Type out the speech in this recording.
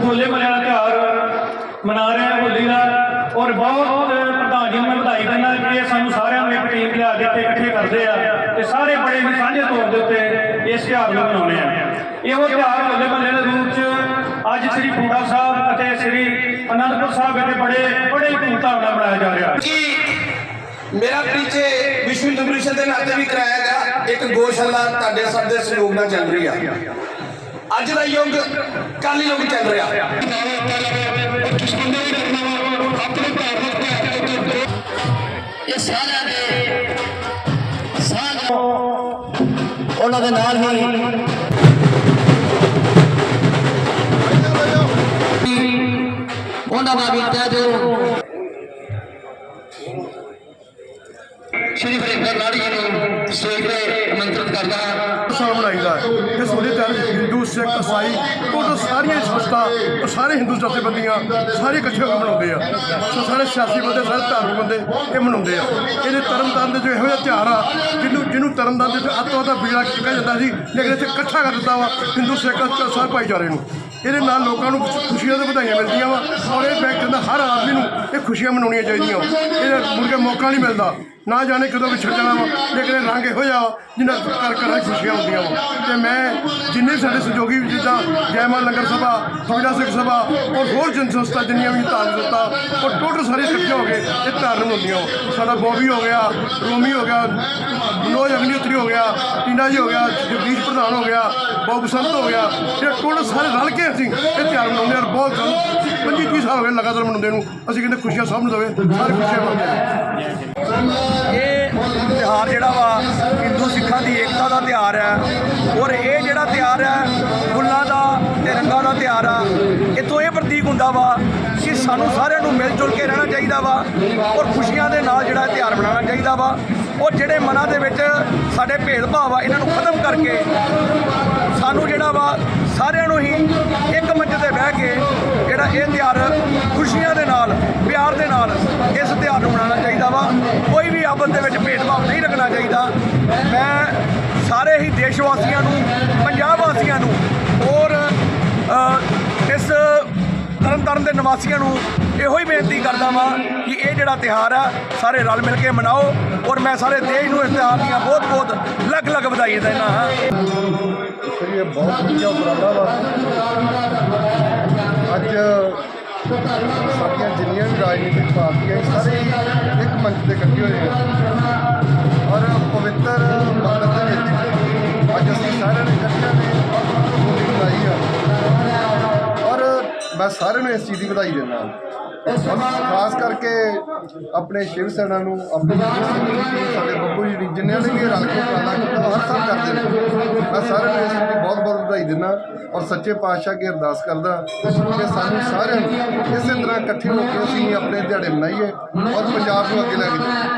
मुहल्ले मल्याला ਮਨਾ ਰਹੇ ਹਾਂ ਹੋਲੀ ਦਾ ਔਰ ਬਹੁਤ ਪ੍ਰਧਾਨ ਨੂੰ ਵਧਾਈ ਦਿੰਦਾ ਕਿ ਇਹ ਸਾਨੂੰ ਸਾਰਿਆਂ ਨੂੰ ਇੱਕ ਟੀਮ ਲਿਆ ਕੇ ਇੱਥੇ ਇਕੱਠੇ ਕਰਦੇ ਆ ਤੇ ਸਾਰੇ ਬੜੇ ਵੀ ਸਾਂਝੇ ਤੌਰ ਦੇ ਉੱਤੇ ਇਸ ਤਿਉਹਾਰ ਨੂੰ ਮਨਾਉਂਦੇ ਆ। ਇਹੋ ਉਹ ਤਿਉਹਾਰ ਹੋਲੇ ਦੇ ਰੂਪ 'ਚ ਅੱਜ ਸ੍ਰੀ ਪੂੜਾ ਸਾਹਿਬ ਅਤੇ ਸ੍ਰੀ ਅਨੰਦਪੁਰ ਸਾਹਿਬ ਦੇ ਬੜੇ ਬੜੇ ਧੂਮਧਾਮ ਨਾਲ ਮਨਾਇਆ ਜਾ ਰਿਹਾ। ਕਿ ਮੇਰਾ ਪਰਿਚੇ ਵਿਸ਼ਵ ਹਿੰਦੂ ਦੇ ਨਾਤੇ ਵੀ ਕਰਾਇਆ ਗਿਆ, ਇੱਕ ਗੋਸ਼ਾਲਾ ਤੁਹਾਡੇ ਸਭ ਦੇ ਸਹਿਯੋਗ ਨਾਲ ਚੱਲ ਰਹੀ ਆ। ਅੱਜ ਦਾ ਯੁੱਗ ਕੱਲ ਯੁੱਗ ਚੱਲ ਰਿਹਾ। ਇਹ ਸਾਰਿਆਂ ਦੇ ਸਾਰਿਆਂ ਉਹਨਾਂ ਦੇ ਨਾਲ ਹੀ ਉਹਨਾਂ ਦਾ ਵੀ ਤਹਿ ਦਿਓ। ਸ਼੍ਰੀ ਫਰੀਦਕੋਟ ਲਾੜੀ ਜੀ ਨੂੰ ਤੇ ਆਮੰਤਰਿਤ ਕਰਦਾ ਹਾਂ। ਸਾਲ ਮਨਾਈਦਾ ਹੈ। ਇਸ ਹੋਲੀ ਤਿਉਹਾਰ ਹਿੰਦੂ ਸਿੱਖ ਈਸਾਈ ਟੋਟਲ ਸਾਰੀਆਂ ਸੰਸਥਾ ਉਹ ਸਾਰੇ ਹਿੰਦੂ ਜਥੇਬੰਦੀਆਂ, ਸਾਰੇ ਇਕੱਠੇ ਹੋ ਕੇ ਮਨਾਉਂਦੇ ਆ। ਸੋ ਸਾਰੇ ਸਿਆਸੀ ਬੰਦੇ, ਸਾਰੇ ਧਾਰਮਿਕ ਬੰਦੇ ਇਹ ਮਨਾਉਂਦੇ ਆ। ਇਹਦੇ ਤਰਨਤਾਰਨ ਦੇ ਜੋ ਇਹੋ ਜਿਹਾ ਤਿਉਹਾਰ ਆ, ਜਿਹਨੂੰ ਜਿਹਨੂੰ ਤਰਨਤਾਰਨ ਦੇ ਵਿੱਚ ਅੱਤੋਂ ਦਾ ਬੀੜਾ ਚੁੱਕਿਆ ਜਾਂਦਾ ਸੀ, ਲੇਕਿਨ ਇੱਥੇ ਇਕੱਠਾ ਕਰ ਦਿੱਤਾ ਵਾ ਹਿੰਦੂ ਸਿੱਖ ਚ- ਸਾਰੇ ਭਾਈਚਾਰੇ ਨੂੰ। ਇਹਦੇ ਨਾਲ ਲੋਕਾਂ ਨੂੰ ਖੁਸ਼ੀਆਂ ਤੇ ਵਧਾਈਆਂ ਮਿਲਦੀਆਂ ਵਾ, ਔਰ ਇਹ ਬੈਂਕ ਦਾ ਹਰ ਆਦਮੀ ਨੂੰ ਇਹ ਖੁਸ਼ੀਆਂ ਮਨਾਉਣੀਆਂ ਚਾਹੀਦੀਆਂ। ਇਹਦੇ ਮੁੜ ਕੇ ਮੌਕਾ ਨਹੀਂ ਮਿਲਦਾ। ਨਾ ਜਾਣੇ ਕਦੋਂ ਵਿਛੜ ਜਾਣਾ ਵਾ ਲੇਕਿਨ ਰੰਗ ਇਹੋ ਜਿਹਾ ਵਾ, ਜਿੰਨਾ ਕਰ ਕਰ ਖੁਸ਼ੀਆਂ ਹੁੰਦੀਆਂ ਵਾ। ਤੇ ਮੈਂ ਜਿੰਨੇ ਵੀ ਸਾਡੇ ਸਹਿਯੋਗੀ ਜਿੱਦਾਂ ਜੈਮਾਨ ਲੰਗਰ ਸਭਾ ਸੁਵਿਧਾ ਸਿੱਖ ਸਭਾ ਔਰ ਹੋਰ ਜਨ ਸੰਸਥਾ ਜਿੰਨੀਆਂ ਵੀ ਧਾਰਮਿਕ ਸੰਸਥਾ ਔਰ ਟੋਟਲ ਸਾਰੇ ਇਕੱਠੇ ਹੋ ਗਏ ਇਹ ਧਾਰਨ ਹੁੰਦੀਆਂ ਵਾ। ਸਾਡਾ ਬੋਬੀ ਹੋ ਗਿਆ ਰੋਮੀ ਹੋ ਗਿਆ ਮਨੋਜ ਅਗਨੀਹੋਤਰੀ ਹੋ ਗਿਆ ਟੀਨਾ ਜੀ ਹੋ ਗਿਆ ਜਗਦੀਸ਼ ਪ੍ਰਧਾਨ ਹੋ ਗਿਆ ਬਾਬੂ ਸੰਤ ਹੋ ਗਿਆ ਇਹ ਟੋਟਲ ਸਾਰੇ ਰਲ ਕੇ ਅਸੀਂ ਇਹ ਤਿਆਰ ਮਨਾਉਂਦੇ ਹਾਂ। ਔਰ ਬਹੁਤ ਸਾਨੂੰ 25 30 ਸਾਲ ਹੋ ਗਏ ਲਗਾਤਾਰ ਮਨਾਉਂਦੇ ਨੂੰ। ਅਸੀਂ ਕਹਿੰਦੇ ਖੁਸ਼ੀਆਂ ਸਭ ਨੂੰ ਦੇਵੇ ਸਾਰੇ ਖੁਸ਼ੀਆਂ ਮੰਗਦੇ ਇਹ ਤਿਉਹਾਰ ਜਿਹੜਾ ਵਾ, ਹਿੰਦੂ ਸਿੱਖਾਂ ਦੀ ਏਕਤਾ ਦਾ ਤਿਉਹਾਰ ਹੈ। ਔਰ ਇਹ ਜਿਹੜਾ ਤਿਉਹਾਰ ਹੈ, ਫੁੱਲਾਂ ਦਾ ਤੇ ਰੰਗਾਂ ਦਾ ਤਿਉਹਾਰ ਆ, ਇੱਥੋਂ ਇਹ ਪ੍ਰਤੀਕ ਹੁੰਦਾ ਵਾ ਕਿ ਸਾਨੂੰ ਸਾਰਿਆਂ ਨੂੰ ਮਿਲ ਜੁਲ ਕੇ ਰਹਿਣਾ ਚਾਹੀਦਾ ਵਾ ਔਰ ਖੁਸ਼ੀਆਂ ਦੇ ਨਾਲ ਜਿਹੜਾ ਇਹ ਤਿਉਹਾਰ ਮਨਾਉਣਾ ਚਾਹੀਦਾ ਵਾ। ਔਰ ਜਿਹੜੇ ਮਨਾਂ ਦੇ ਵਿੱਚ ਸਾਡੇ ਭੇਦਭਾਵ ਆ, ਇਹਨਾਂ ਨੂੰ ਖਤਮ ਕਰਕੇ ਸਾਨੂੰ ਜਿਹੜਾ ਵਾ, ਸਾਰਿਆਂ ਨੂੰ ਹੀ ਇੱਕ ਮੰਚ ਤੇ ਬਹਿ ਕੇ ਜਿਹੜਾ ਇਹ ਤਿਉਹਾਰ ਖੁਸ਼ੀਆਂ ਦੇ ਨਾਲ, ਪਿਆਰ ਦੇ ਨਾਲ ਇਸ ਤਿਉਹਾਰ ਨੂੰ ਮਨਾਉਣਾ ਚਾਹੀਦਾ ਵਾ। ਕੋਈ ਆਪਸ ਦੇ ਵਿੱਚ ਭੇਦਭਾਵ ਨਹੀਂ ਰੱਖਣਾ ਚਾਹੀਦਾ। ਮੈਂ ਸਾਰੇ ਹੀ ਦੇਸ਼ ਵਾਸੀਆਂ ਨੂੰ ਪੰਜਾਬ ਵਾਸੀਆਂ ਨੂੰ ਔਰ ਅ, ਇਸ ਤਰਨਤਾਰਨ ਦੇ ਨਿਵਾਸੀਆਂ ਨੂੰ ਇਹੋ ਹੀ ਬੇਨਤੀ ਕਰਦਾ ਵਾਂ ਕਿ ਇਹ ਜਿਹੜਾ ਤਿਉਹਾਰ ਆ ਸਾਰੇ ਰਲ ਮਿਲ ਕੇ ਮਨਾਓ ਔਰ ਮੈਂ ਸਾਰੇ ਦੇਸ਼ ਨੂੰ ਇਸ ਤਿਉਹਾਰ ਦੀਆਂ ਬਹੁਤ ਬਹੁਤ ਲੱਖ ਲੱਖ ਵਧਾਈਆਂ ਦਿੰਦਾ ਹਾਂ। ਇਹ ਬਹੁਤ ਵਧੀਆ ਉਪਰਾਲਾ ਵਾ। ਅੱਜ ਸਾਡੀਆਂ ਜਿੰਨੀਆਂ ਵੀ ਰਾਜਨੀਤਿਕ ਪਾਰਟੀਆਂ ਸਾਰੇ ਮੈਂ ਸਾਰਿਆਂ ਨੂੰ ਇਸ ਚੀਜ਼ ਦੀ ਵਧਾਈ ਦਿੰਦਾ। ਖਾਸ ਕਰਕੇ ਆਪਣੇ ਸ਼ਿਵ ਸੈਨਾ ਨੂੰ ਆਪਣੇ ਸਾਡੇ ਬੱਬੂ ਜੀ ਜਿੰਨਿਆਂ ਨੇ ਵੀ ਰਲ ਕੇ ਉਪਰਾਲਾ ਕੀਤਾ ਹਰ ਸਾਲ ਕਰਦੇ ਨੇ। ਮੈਂ ਸਾਰਿਆਂ ਨੂੰ ਇਸ ਚੀਜ਼ ਦੀ ਬਹੁਤ ਬਹੁਤ ਵਧਾਈ ਦਿੰਦਾ ਔਰ ਸੱਚੇ ਪਾਤਸ਼ਾਹ ਅੱਗੇ ਅਰਦਾਸ ਕਰਦਾ ਕਿ ਸਾਨੂੰ ਸਾਰਿਆਂ ਨੂੰ ਇਸੇ ਤਰ੍ਹਾਂ ਇਕੱਠੇ ਹੋ ਕੇ ਅਸੀਂ ਆਪਣੇ ਦਿਹਾੜੇ ਮਨਾਈਏ ਔਰ ਪੰਜਾਬ ਨੂੰ ਅੱਗੇ ਲੈ ਕੇ ਜਾਈਏ।